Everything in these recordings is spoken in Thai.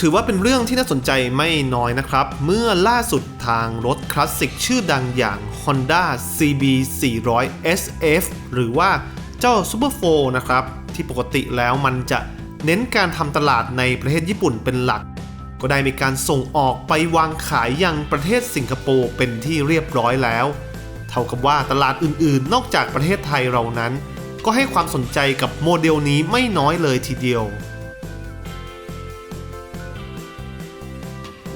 ถือว่าเป็นเรื่องที่น่าสนใจไม่น้อยนะครับ เมื่อล่าสุดทางรถคลาสสิกชื่อดังอย่าง Honda CB 400 SF หรือว่าเจ้า Super 4นะครับ ที่ปกติแล้วมันจะเน้นการทำตลาดในประเทศญี่ปุ่นเป็นหลัก ก็ได้มีการส่งออกไปวางขายยังประเทศสิงคโปร์เป็นที่เรียบร้อยแล้ว เท่ากับว่าตลาดอื่นๆ นอกจากประเทศไทยเรานั้น ก็ให้ความสนใจกับโมเดลนี้ไม่น้อยเลยทีเดียว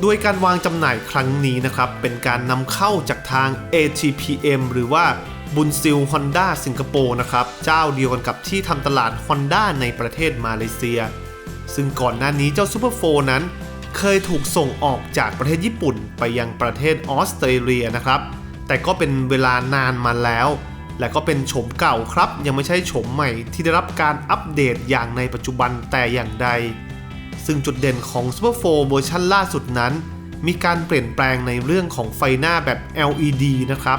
โดยการวางจำหน่ายครั้งนี้นะครับ เป็นการนำเข้าจากทาง ATPM หรือว่าบุนซิลฮอนด้าสิงคโปร์นะครับ เจ้าเดียวกันกับที่ทำตลาด Honda ในประเทศมาเลเซีย ซึ่งก่อนหน้านี้เจ้า Super 4นั้น เคยถูกส่งออกจากประเทศญี่ปุ่นไปยังประเทศออสเตรเลียนะครับ แต่ก็เป็นเวลานานมาแล้ว และก็เป็นโฉมเก่าครับ ยังไม่ใช่โฉมใหม่ที่ได้รับการอัปเดตอย่างในปัจจุบันแต่อย่างใด ซึ่งจุดเด่นของ Super 4เวอร์ชันล่าสุดนั้น มีการเปลี่ยนแปลงในเรื่องของไฟหน้าแบบ LED นะครับ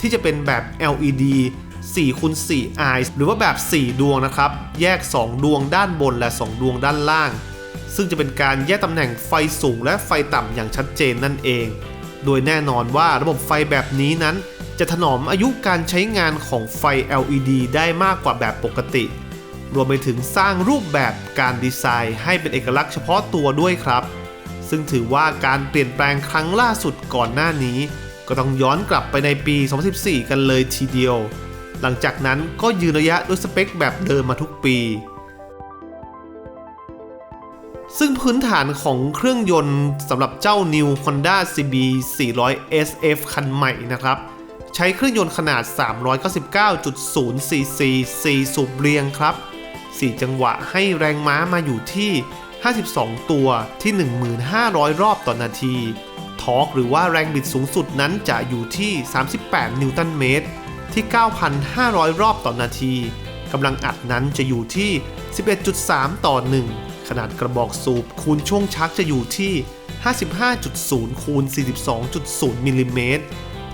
ที่จะเป็นแบบ LED 4คูณ4 eyes หรือว่าแบบ 4 ดวงนะครับ แยก 2 ดวงด้านบนและ 2 ดวงด้านล่าง ซึ่งจะเป็นการแยกตำแหน่งไฟสูงและไฟต่ำอย่างชัดเจนนั่นเอง โดยแน่นอนว่าระบบไฟแบบนี้นั้น จะถนอมอายุการใช้งานของไฟ LED ได้มากกว่าแบบปกติ รวมไปถึงสร้างรูปแบบการดีไซน์ให้เป็นเอกลักษณ์เฉพาะตัวด้วยครับ ซึ่งถือว่าการเปลี่ยนแปลงครั้งล่าสุดก่อนหน้านี้ ก็ต้องย้อนกลับไปในปี 2014 กันเลยทีเดียว หลังจากนั้นก็ยืนระยะด้วยสเปคแบบเดิมมาทุกปี ซึ่งพื้นฐานของเครื่องยนต์สำหรับเจ้า New Honda CB 400 SF คันใหม่นะครับใช้เครื่องยนต์ขนาด 399.0 cc 4 สูบเรียงครับ 4 จังหวะให้แรงม้ามาอยู่ที่ 52 ตัวที่ 1,500 รอบต่อนาที ทอร์กหรือว่าแรงบิดสูงสุดนั้นจะอยู่ที่ 38 นิวตันเมตร ที่ 9,500 รอบต่อนาที กำลังอัดนั้นจะอยู่ที่ 11.3 ต่อ 1 ขนาดกระบอกสูบคูณช่วงชักจะอยู่ที่ 55.0 คูณ 42.0 มิลลิเมตร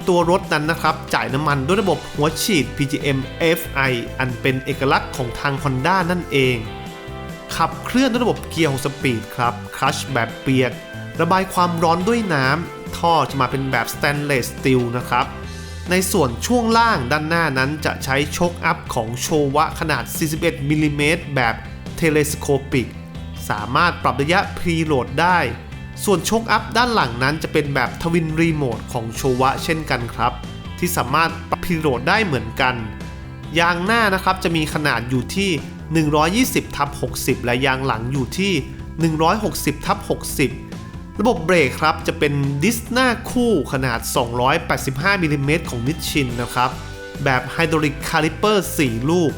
ตัวรถนั้นนะครับ จ่ายน้ำมันด้วยระบบหัวฉีด PGM FI อันเป็นเอกลักษณ์ของทาง Honda นั่นเอง ขับเคลื่อนด้วยระบบเกียร์6สปีดครับคลัชแบบเปียก ระบายความร้อนด้วยน้ำ ท่อจะมาเป็นแบบสแตนเลสสตีลนะครับ ในส่วนช่วงล่างด้านหน้านั้นจะใช้โชคอัพของโชวะขนาด 41มิลลิเมตรแบบเทเลสโคปิก สามารถปรับระยะพรีโหลดได้ ส่วนโชคอัพด้านหลังนั้นจะเป็นแบบทวินรีโมทของโชวะเช่นกันครับ ที่สามารถปรับพรีโหลดได้เหมือนกัน ยางหน้านะครับจะมีขนาดอยู่ที่ 120ทับ60 และยางหลังอยู่ที่ 160ทับ60 ระบบเบรกครับจะเป็นดิสหน้าคู่ขนาด 285มิลลิเมตรของนิชชินนะครับ แบบไฮดรอลิกคาลิเปอร์ 4 ลูก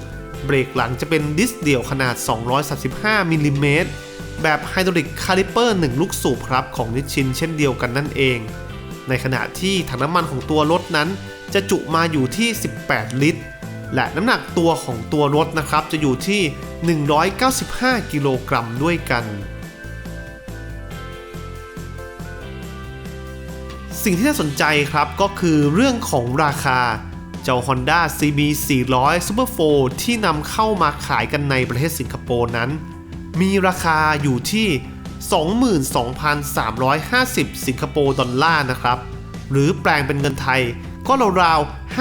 เบรกหลังจะเป็นดิสเดี่ยวขนาด 235มิลลิเมตร แบบไฮดรอลิกคาลิเปอร์1ลูกสูบครับของนิชชินเช่นเดียวกันนั่นเอง ในขณะที่ถังน้ำมันของตัวรถนั้น จะจุมาอยู่ที่ 18 ลิตร และน้ำหนักตัวของตัวรถนะครับจะอยู่ที่ 195 กิโลกรัมด้วยกันสิ่งที่น่าสนใจครับก็คือเรื่องของราคา เจ้า Honda CB 400 Super 4 ที่นำเข้ามาขายกันในประเทศสิงคโปร์นั้น มีราคาอยู่ที่ 22,350 สิงคโปร์ดอลลาร์นะครับ หรือแปลงเป็นเงินไทยก็ราวๆ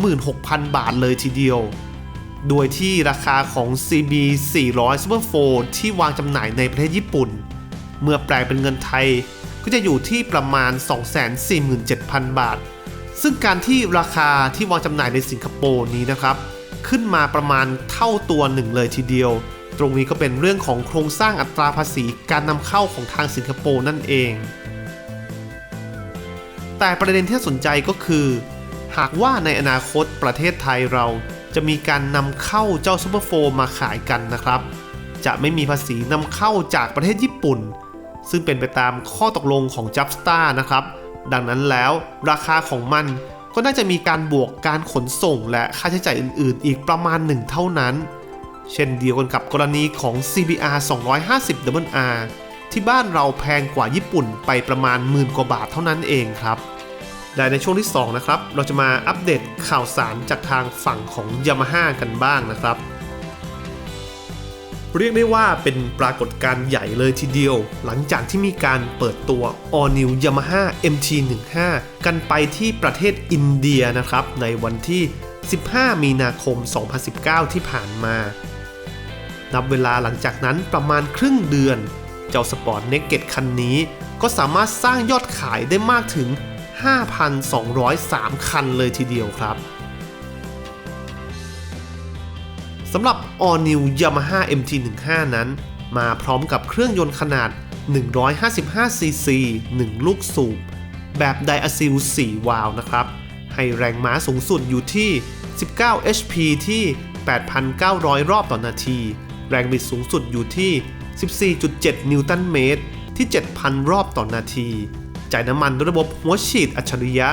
526,000 บาทเลยทีเดียว โดยที่ราคาของ CB 400 Super 4ที่วางจำหน่ายในประเทศญี่ปุ่น เมื่อแปลงเป็นเงินไทยก็จะอยู่ที่ประมาณ 247,000 บาท ซึ่งการที่ราคาที่วางจำหน่ายในสิงคโปร์นี้นะครับ ขึ้นมาประมาณเท่าตัวหนึ่งเลยทีเดียว ตรงนี้ก็เป็นเรื่องของโครงสร้างอัตราภาษีการนำเข้าของทางสิงคโปร์นั่นเอง แต่ประเด็นที่สนใจก็คือ หากว่าในอนาคตประเทศไทยเราจะมีการนำเข้าเจ้าซูเปอร์โฟมาขายกันนะครับ จะไม่มีภาษีนำเข้าจากประเทศญี่ปุ่น ซึ่งเป็นไปตามข้อตกลงของ j u b s t a r นะครับ ดังนั้นแล้วราคาของมันก็น่าจะมีการบวกการขนส่งและค่าใช้จ่ายอื่น ๆ อีกประมาณหนึ่งเท่านั้น เช่นเดียวกันกับกรณีของ CBR 250 r ที่บ้านเราแพงกว่าญี่ปุ่นไปประมาณหมื่นกว่าบาทเท่านั้นเองครับและในช่วงที่ 2 นะครับ เราจะมาอัปเดตข่าวสารจากทางฝั่งของ Yamaha กันบ้างนะครับ เรียกได้ว่าเป็นปรากฏการณ์ใหญ่เลยทีเดียว หลังจากที่มีการเปิดตัว All New Yamaha MT15 กันไปที่ประเทศอินเดียนะครับ ในวันที่ 15 มีนาคม 2019 ที่ผ่านมา นับเวลาหลังจากนั้นประมาณครึ่งเดือน เจ้าสปอร์ตเนกเก็ตคันนี้ ก็สามารถสร้างยอดขายได้มากถึง 5,203 คันเลยทีเดียวครับสำหรับ All New Yamaha MT15 นั้น มาพร้อมกับเครื่องยนต์ขนาด 155cc 1 ลูกสูบ แบบไดอะซิล 4 วาล์วนะครับ ให้แรงม้าสูงสุดอยู่ที่ 19 HP ที่ 8,900 รอบต่อนาที แรงบิดสูงสุดอยู่ที่ 14.7 นิวตันเมตร ที่ 7,000 รอบต่อนาที จ่ายน้ำมันด้วยระบบหัวฉีดอัจฉริยะ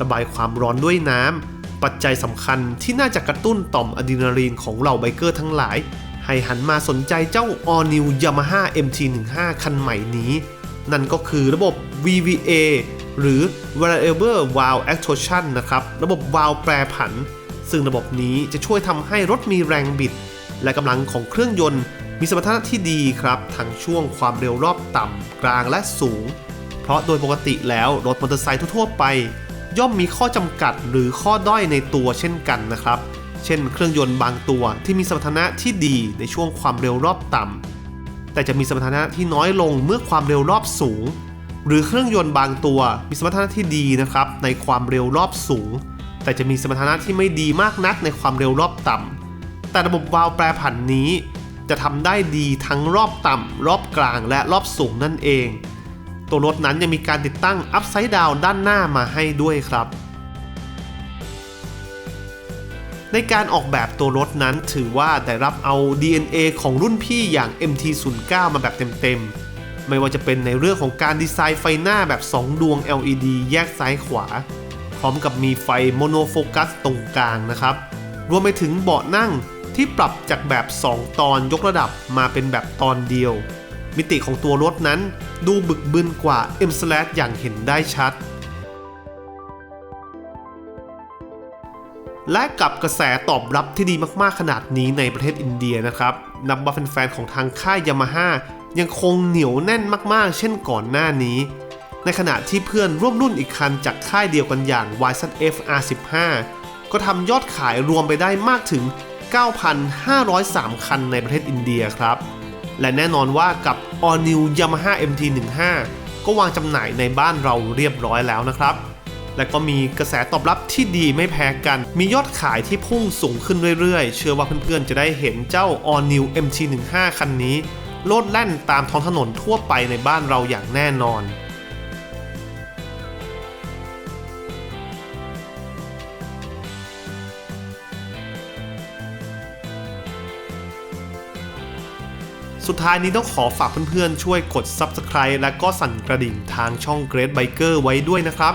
ระบายความร้อนด้วยน้ำ ปัจจัยสำคัญที่น่าจะกระตุ้นต่อมอะดรีนาลีนของเหล่าไบเกอร์ทั้งหลาย ให้หันมาสนใจเจ้า All New Yamaha MT15 คันใหม่นี้ นั่นก็คือระบบ VVA หรือ Variable Valve Actuation นะครับ ระบบวาล์วแปรผัน ซึ่งระบบนี้จะช่วยทำให้รถมีแรงบิด และกำลังของเครื่องยนต์มีสมรรถนะที่ดีครับ ทั้งช่วงความเร็วรอบต่ำกลางและสูง เพราะโดยปกติแล้วรถมอเตอร์ไซค์ทั่วไป ย่อมมีข้อจำกัดหรือข้อด้อยในตัวเช่นกันนะครับ เช่น เครื่องยนต์บางตัวที่มีสมรรถนะที่ดีในช่วงความเร็วรอบต่ำแต่จะมีสมรรถนะที่น้อยลงเมื่อความเร็วรอบสูง หรือเครื่องยนต์บางตัวมีสมรรถนะที่ดีนะครับในความเร็วรอบสูง แต่จะมีสมรรถนะที่ไม่ดีมากนักในความเร็วรอบต่ำ แต่ระบบวาล์วแปรผันนี้ จะทำได้ดีทั้งรอบต่ำรอบกลางและรอบสูงนั่นเอง ตัวรถนั้นยังมีการติดตั้งอัพไซด์ดาวด้านหน้ามาให้ด้วยครับ ในการออกแบบตัวรถนั้นถือว่าได้รับเอา DNA ของรุ่นพี่อย่าง MT09 มาแบบเต็มๆ ไม่ว่าจะเป็นในเรื่องของการดีไซน์ไฟหน้าแบบ 2 ดวง LED แยกซ้ายขวา พร้อมกับมีไฟโมโนโฟกัสตรงกลางนะครับรวมไปถึงเบาะนั่ง ที่ปรับจากแบบ 2 ตอนยกระดับมาเป็นแบบตอนเดียว มิติของตัวรถนั้นดูบึกบึนกว่า M Slash อย่างเห็นได้ชัด และกับกระแสตอบรับที่ดีมากๆขนาดนี้ในประเทศอินเดียนะครับ นับว่าแฟนๆของทางค่ายยามาฮ่ายังคงเหนียวแน่นมากๆ เช่นก่อนหน้านี้ ในขณะที่เพื่อนร่วมรุ่นอีกคันจากค่ายเดียวกันอย่าง YZF R15 ก็ทำยอดขายรวมไปได้มากถึง 9,503 คันในประเทศอินเดียครับ และแน่นอนว่ากับ All New Yamaha MT15 ก็วางจำหน่ายในบ้านเราเรียบร้อยแล้วนะครับ และก็มีกระแสตอบรับที่ดีไม่แพ้กัน มียอดขายที่พุ่งสูงขึ้นเรื่อยๆ เชื่อว่าเพื่อนๆ จะได้เห็นเจ้า All New MT15 คันนี้ โลดแล่นตามท้องถนนทั่วไปในบ้านเราอย่างแน่นอน สุดท้ายนี้ต้องขอฝากเพื่อนๆ ช่วยกด Subscribe และก็สั่นกระดิ่งทางช่อง Great Biker ไว้ด้วยนะครับ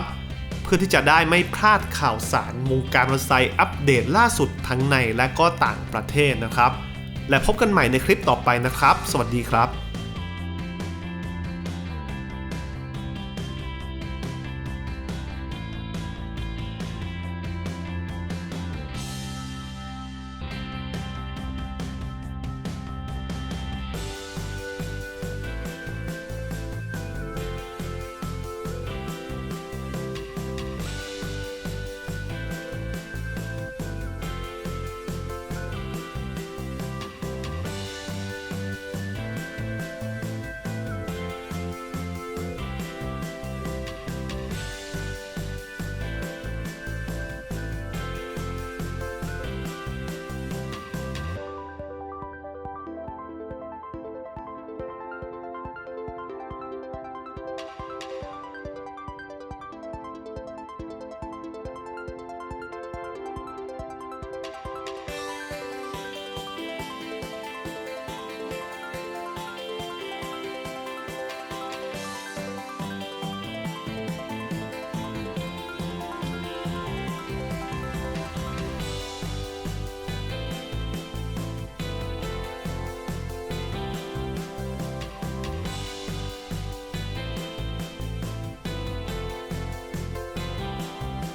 เพื่อที่จะได้ไม่พลาดข่าวสารวงการมอเตอร์ไซค์อัปเดตล่าสุดทั้งในและก็ต่างประเทศนะครับ และพบกันใหม่ในคลิปต่อไปนะครับ สวัสดีครับ